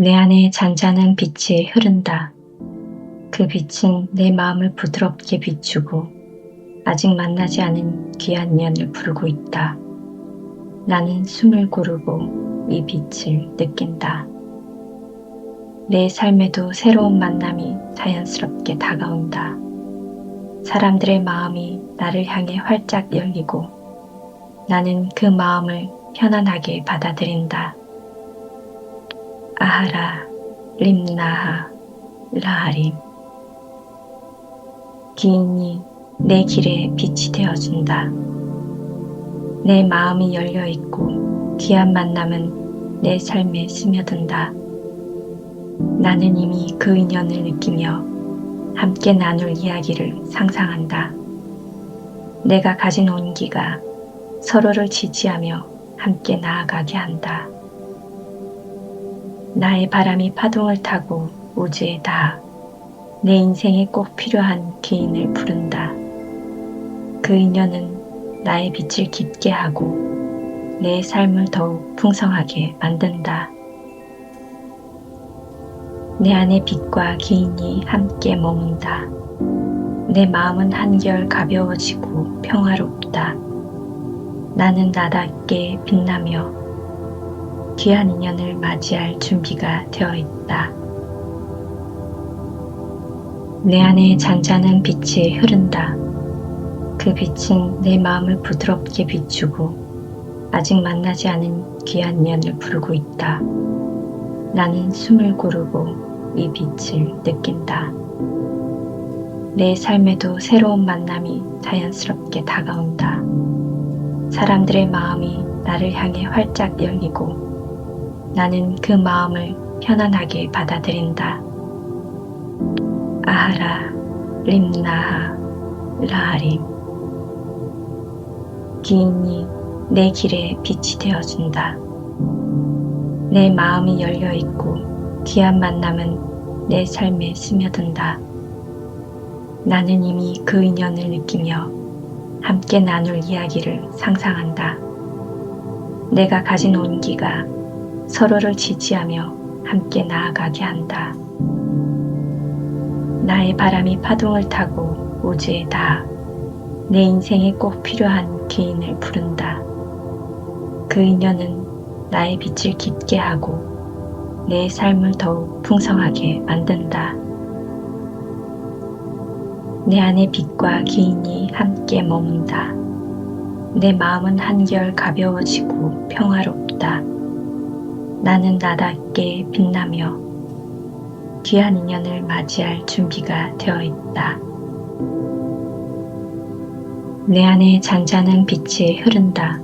내 안에 잔잔한 빛이 흐른다. 그 빛은 내 마음을 부드럽게 비추고 아직 만나지 않은 귀한 인연을 부르고 있다. 나는 숨을 고르고 이 빛을 느낀다. 내 삶에도 새로운 만남이 자연스럽게 다가온다. 사람들의 마음이 나를 향해 활짝 열리고 나는 그 마음을 편안하게 받아들인다. 아하라, 림나하, 라하림. 기인이 내 길에 빛이 되어준다. 내 마음이 열려 있고 귀한 만남은 내 삶에 스며든다. 나는 이미 그 인연을 느끼며 함께 나눌 이야기를 상상한다. 내가 가진 온기가 서로를 지지하며 함께 나아가게 한다. 나의 바람이 파동을 타고 우주에 닿아 내 인생에 꼭 필요한 기인을 부른다. 그 인연은 나의 빛을 깊게 하고 내 삶을 더욱 풍성하게 만든다. 내 안의 빛과 기인이 함께 머문다. 내 마음은 한결 가벼워지고 평화롭다. 나는 나답게 빛나며 귀한 인연을 맞이할 준비가 되어 있다. 내 안에 잔잔한 빛이 흐른다. 그 빛은 내 마음을 부드럽게 비추고 아직 만나지 않은 귀한 인연을 부르고 있다. 나는 숨을 고르고 이 빛을 느낀다. 내 삶에도 새로운 만남이 자연스럽게 다가온다. 사람들의 마음이 나를 향해 활짝 열리고 나는 그 마음을 편안하게 받아들인다. 아하라, 림나하, 라하림. 기인이 내 길에 빛이 되어준다. 내 마음이 열려있고 귀한 만남은 내 삶에 스며든다. 나는 이미 그 인연을 느끼며 함께 나눌 이야기를 상상한다. 내가 가진 온기가 서로를 지지하며 함께 나아가게 한다. 나의 바람이 파동을 타고 우주에 닿아 내 인생에 꼭 필요한 기인을 부른다. 그 인연은 나의 빛을 깊게 하고 내 삶을 더욱 풍성하게 만든다. 내 안의 빛과 기인이 함께 머문다. 내 마음은 한결 가벼워지고 평화롭다. 나는 나답게 빛나며 귀한 인연을 맞이할 준비가 되어 있다. 내 안에 잔잔한 빛이 흐른다.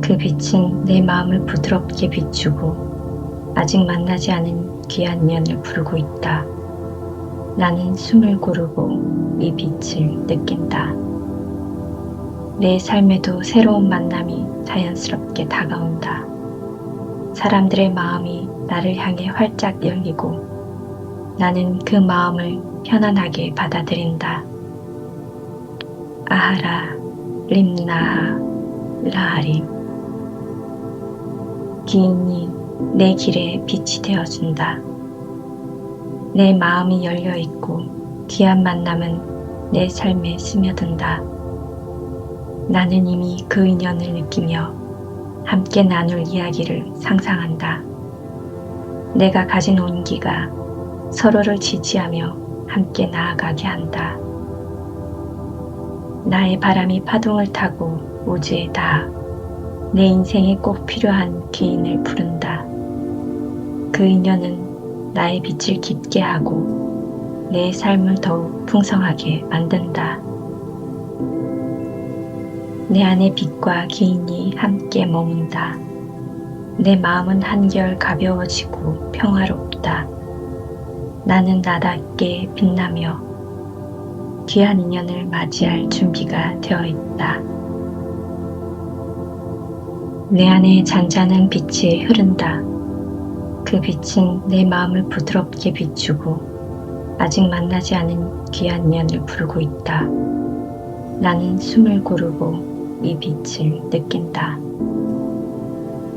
그 빛은 내 마음을 부드럽게 비추고 아직 만나지 않은 귀한 인연을 부르고 있다. 나는 숨을 고르고 이 빛을 느낀다. 내 삶에도 새로운 만남이 자연스럽게 다가온다. 사람들의 마음이 나를 향해 활짝 열리고 나는 그 마음을 편안하게 받아들인다. 아하라, 림나하, 라하림. 기인이 내 길에 빛이 되어준다. 내 마음이 열려있고 귀한 만남은 내 삶에 스며든다. 나는 이미 그 인연을 느끼며 함께 나눌 이야기를 상상한다. 내가 가진 온기가 서로를 지지하며 함께 나아가게 한다. 나의 바람이 파동을 타고 우주에 닿아 내 인생에 꼭 필요한 기인을 부른다. 그 인연은 나의 빛을 깊게 하고 내 삶을 더욱 풍성하게 만든다. 내 안의 빛과 기인이 함께 머문다. 내 마음은 한결 가벼워지고 평화롭다. 나는 나답게 빛나며 귀한 인연을 맞이할 준비가 되어 있다. 내 안에 잔잔한 빛이 흐른다. 그 빛은 내 마음을 부드럽게 비추고 아직 만나지 않은 귀한 인연을 부르고 있다. 나는 숨을 고르고 이 빛을 느낀다.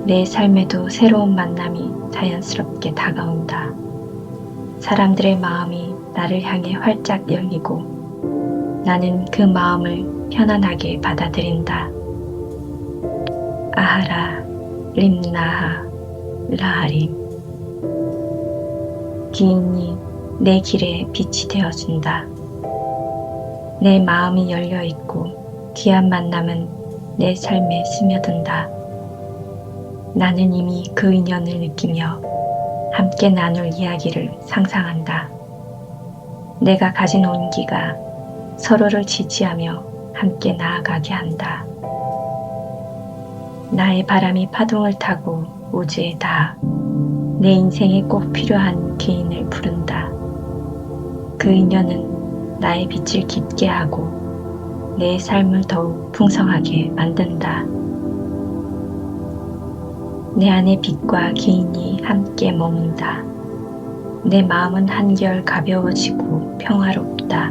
내 삶에도 새로운 만남이 자연스럽게 다가온다. 사람들의 마음이 나를 향해 활짝 열리고 나는 그 마음을 편안하게 받아들인다. 아하라, 림나하, 라하림. 기인이 내 길에 빛이 되어준다. 내 마음이 열려 있고 귀한 만남은 내 삶에 스며든다. 나는 이미 그 인연을 느끼며 함께 나눌 이야기를 상상한다. 내가 가진 온기가 서로를 지지하며 함께 나아가게 한다. 나의 바람이 파동을 타고 우주에 닿아 내 인생에 꼭 필요한 개인을 부른다. 그 인연은 나의 빛을 깊게 하고 내 삶을 더욱 풍성하게 만든다. 내 안의 빛과 기인이 함께 머문다. 내 마음은 한결 가벼워지고 평화롭다.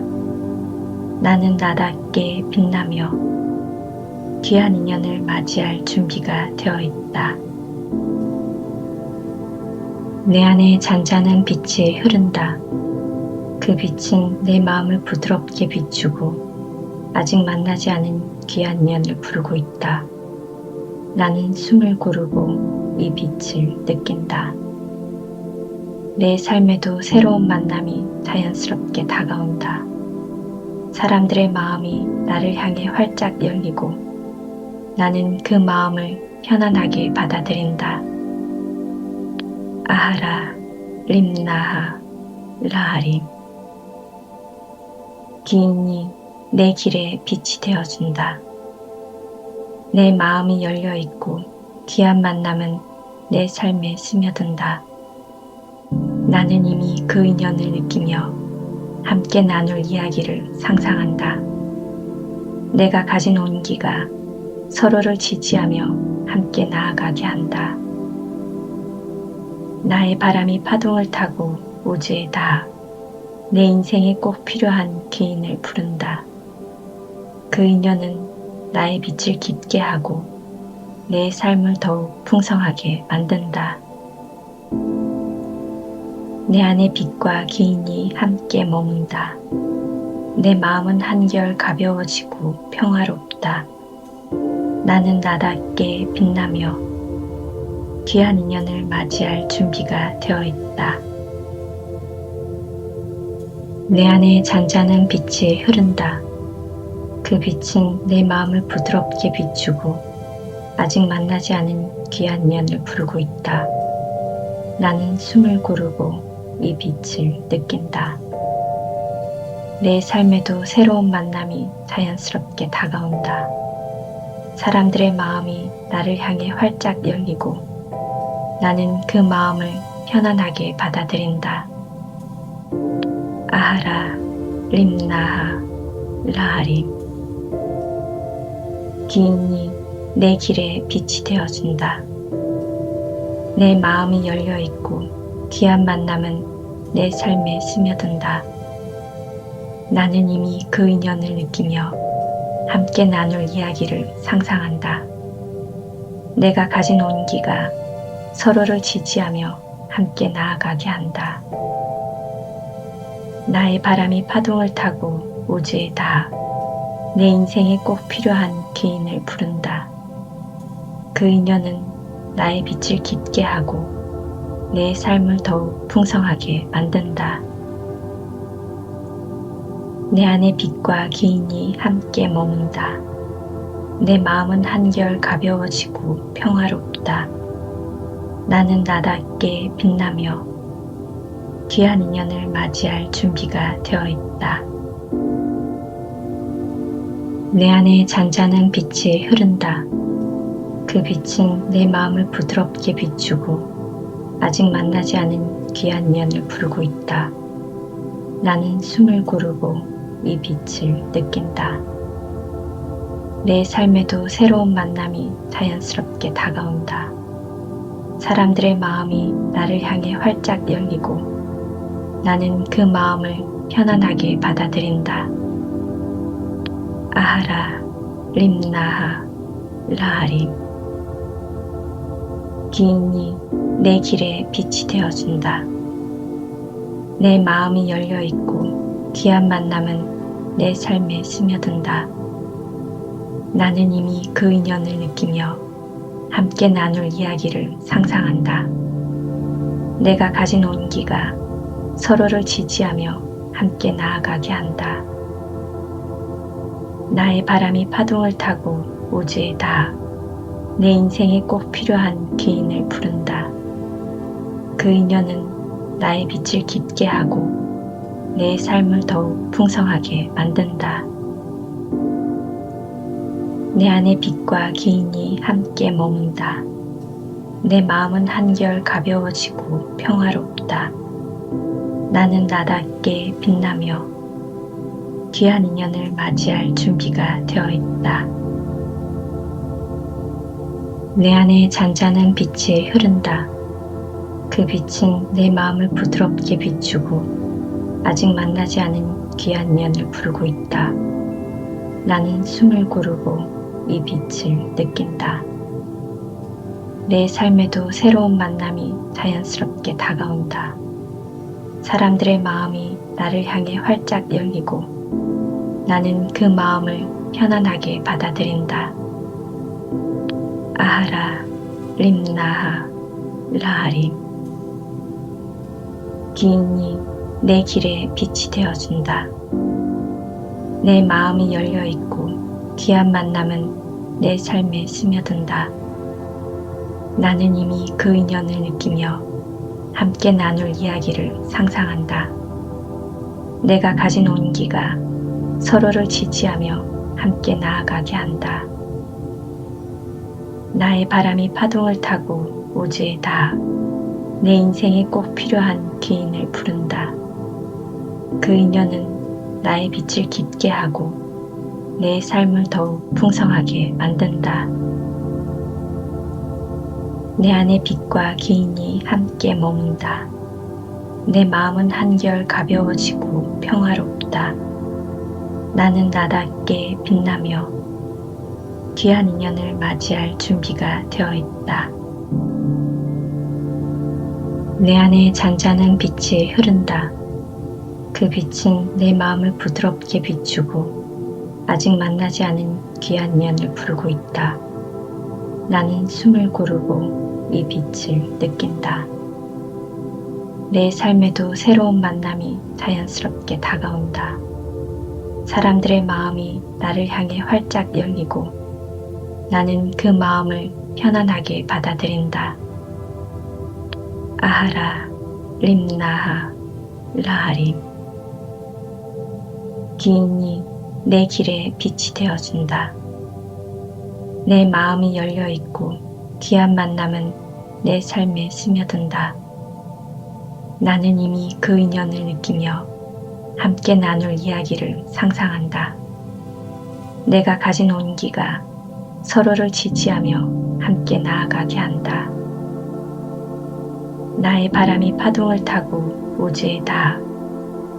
나는 나답게 빛나며 귀한 인연을 맞이할 준비가 되어 있다. 내 안에 잔잔한 빛이 흐른다. 그 빛은 내 마음을 부드럽게 비추고 아직 만나지 않은 귀한 인연을 부르고 있다. 나는 숨을 고르고 이 빛을 느낀다. 내 삶에도 새로운 만남이 자연스럽게 다가온다. 사람들의 마음이 나를 향해 활짝 열리고 나는 그 마음을 편안하게 받아들인다. 아하라, 림나하, 라하림. 기인이 내 길에 빛이 되어준다. 내 마음이 열려 있고 귀한 만남은 내 삶에 스며든다. 나는 이미 그 인연을 느끼며 함께 나눌 이야기를 상상한다. 내가 가진 온기가 서로를 지지하며 함께 나아가게 한다. 나의 바람이 파동을 타고 우주에 닿아 내 인생에 꼭 필요한 개인을 부른다. 그 인연은 나의 빛을 깊게 하고 내 삶을 더욱 풍성하게 만든다. 내 안의 빛과 기인이 함께 머문다. 내 마음은 한결 가벼워지고 평화롭다. 나는 나답게 빛나며 귀한 인연을 맞이할 준비가 되어 있다. 내 안에 잔잔한 빛이 흐른다. 그 빛은 내 마음을 부드럽게 비추고 아직 만나지 않은 귀한 인연을 부르고 있다. 나는 숨을 고르고 이 빛을 느낀다. 내 삶에도 새로운 만남이 자연스럽게 다가온다. 사람들의 마음이 나를 향해 활짝 열리고 나는 그 마음을 편안하게 받아들인다. 아하라, 림나하, 라하림. 기인이 내 길에 빛이 되어준다. 내 마음이 열려 있고 귀한 만남은 내 삶에 스며든다. 나는 이미 그 인연을 느끼며 함께 나눌 이야기를 상상한다. 내가 가진 온기가 서로를 지지하며 함께 나아가게 한다. 나의 바람이 파동을 타고 우주에 닿아 내 인생에 꼭 필요한 개인을 부른다. 그 인연은 나의 빛을 깊게 하고 내 삶을 더욱 풍성하게 만든다. 내 안의 빛과 기인이 함께 머문다. 내 마음은 한결 가벼워지고 평화롭다. 나는 나답게 빛나며 귀한 인연을 맞이할 준비가 되어 있다. 내 안에 잔잔한 빛이 흐른다. 그 빛은 내 마음을 부드럽게 비추고 아직 만나지 않은 귀한 인연을 부르고 있다. 나는 숨을 고르고 이 빛을 느낀다. 내 삶에도 새로운 만남이 자연스럽게 다가온다. 사람들의 마음이 나를 향해 활짝 열리고 나는 그 마음을 편안하게 받아들인다. 아하라, 림나하, 라하림. 기인이 내 길에 빛이 되어준다. 내 마음이 열려 있고 귀한 만남은 내 삶에 스며든다. 나는 이미 그 인연을 느끼며 함께 나눌 이야기를 상상한다. 내가 가진 온기가 서로를 지지하며 함께 나아가게 한다. 나의 바람이 파동을 타고 우주에 닿아 내 인생에 꼭 필요한 기인을 부른다. 그 인연은 나의 빛을 깊게 하고 내 삶을 더욱 풍성하게 만든다. 내 안의 빛과 기인이 함께 머문다. 내 마음은 한결 가벼워지고 평화롭다. 나는 나답게 빛나며 귀한 인연을 맞이할 준비가 되어 있다. 내 안에 잔잔한 빛이 흐른다. 그 빛은 내 마음을 부드럽게 비추고 아직 만나지 않은 귀한 인연을 부르고 있다. 나는 숨을 고르고 이 빛을 느낀다. 내 삶에도 새로운 만남이 자연스럽게 다가온다. 사람들의 마음이 나를 향해 활짝 열리고 나는 그 마음을 편안하게 받아들인다. 아하라, 림나하, 라하림. 기인이 내 길에 빛이 되어준다. 내 마음이 열려 있고 귀한 만남은 내 삶에 스며든다. 나는 이미 그 인연을 느끼며 함께 나눌 이야기를 상상한다. 내가 가진 온기가 서로를 지지하며 함께 나아가게 한다. 나의 바람이 파동을 타고 우주에 닿아 내 인생에 꼭 필요한 기인을 부른다. 그 인연은 나의 빛을 깊게 하고 내 삶을 더욱 풍성하게 만든다. 내 안의 빛과 기인이 함께 머문다. 내 마음은 한결 가벼워지고 평화롭다. 나는 나답게 빛나며 귀한 인연을 맞이할 준비가 되어 있다. 내 안에 잔잔한 빛이 흐른다. 그 빛은 내 마음을 부드럽게 비추고 아직 만나지 않은 귀한 인연을 부르고 있다. 나는 숨을 고르고 이 빛을 느낀다. 내 삶에도 새로운 만남이 자연스럽게 다가온다. 사람들의 마음이 나를 향해 활짝 열리고 나는 그 마음을 편안하게 받아들인다. 아하라, 림나하, 라하림. 기인이 내 길에 빛이 되어준다. 내 마음이 열려 있고 귀한 만남은 내 삶에 스며든다. 나는 이미 그 인연을 느끼며 함께 나눌 이야기를 상상한다. 내가 가진 온기가 서로를 지지하며 함께 나아가게 한다. 나의 바람이 파동을 타고 우주에 닿아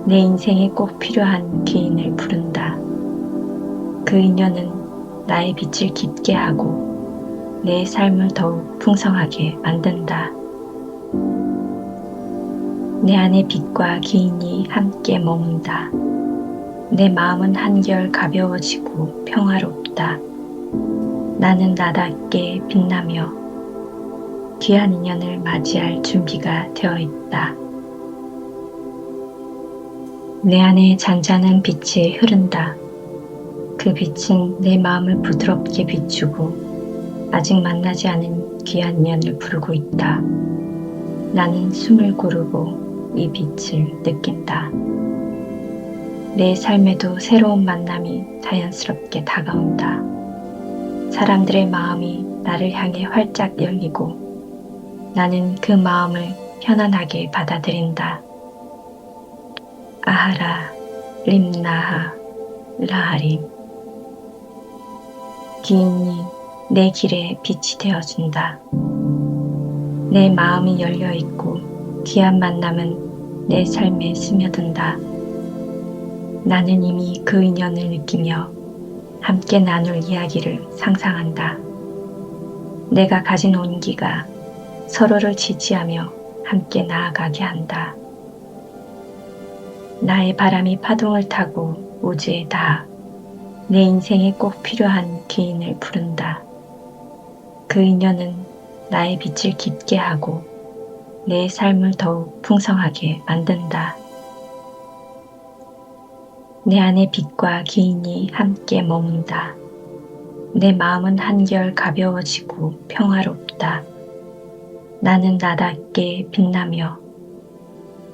내 인생에 꼭 필요한 기인을 부른다. 그 인연은 나의 빛을 깊게 하고 내 삶을 더욱 풍성하게 만든다. 내 안의 빛과 기인이 함께 머문다. 내 마음은 한결 가벼워지고 평화롭다. 나는 나답게 빛나며 귀한 인연을 맞이할 준비가 되어 있다. 내 안에 잔잔한 빛이 흐른다. 그 빛은 내 마음을 부드럽게 비추고 아직 만나지 않은 귀한 인연을 부르고 있다. 나는 숨을 고르고 이 빛을 느낀다. 내 삶에도 새로운 만남이 자연스럽게 다가온다. 사람들의 마음이 나를 향해 활짝 열리고 나는 그 마음을 편안하게 받아들인다. 아하라, 림나하, 라하림. 기인이 내 길에 빛이 되어준다. 내 마음이 열려 있고 귀한 만남은 내 삶에 스며든다. 나는 이미 그 인연을 느끼며 함께 나눌 이야기를 상상한다. 내가 가진 온기가 서로를 지지하며 함께 나아가게 한다. 나의 바람이 파동을 타고 우주에 닿아 내 인생에 꼭 필요한 기인을 부른다. 그 인연은 나의 빛을 깊게 하고 내 삶을 더욱 풍성하게 만든다. 내 안에 빛과 기인이 함께 머문다. 내 마음은 한결 가벼워지고 평화롭다. 나는 나답게 빛나며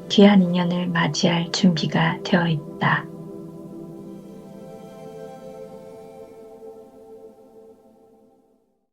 귀한 인연을 맞이할 준비가 되어 있다.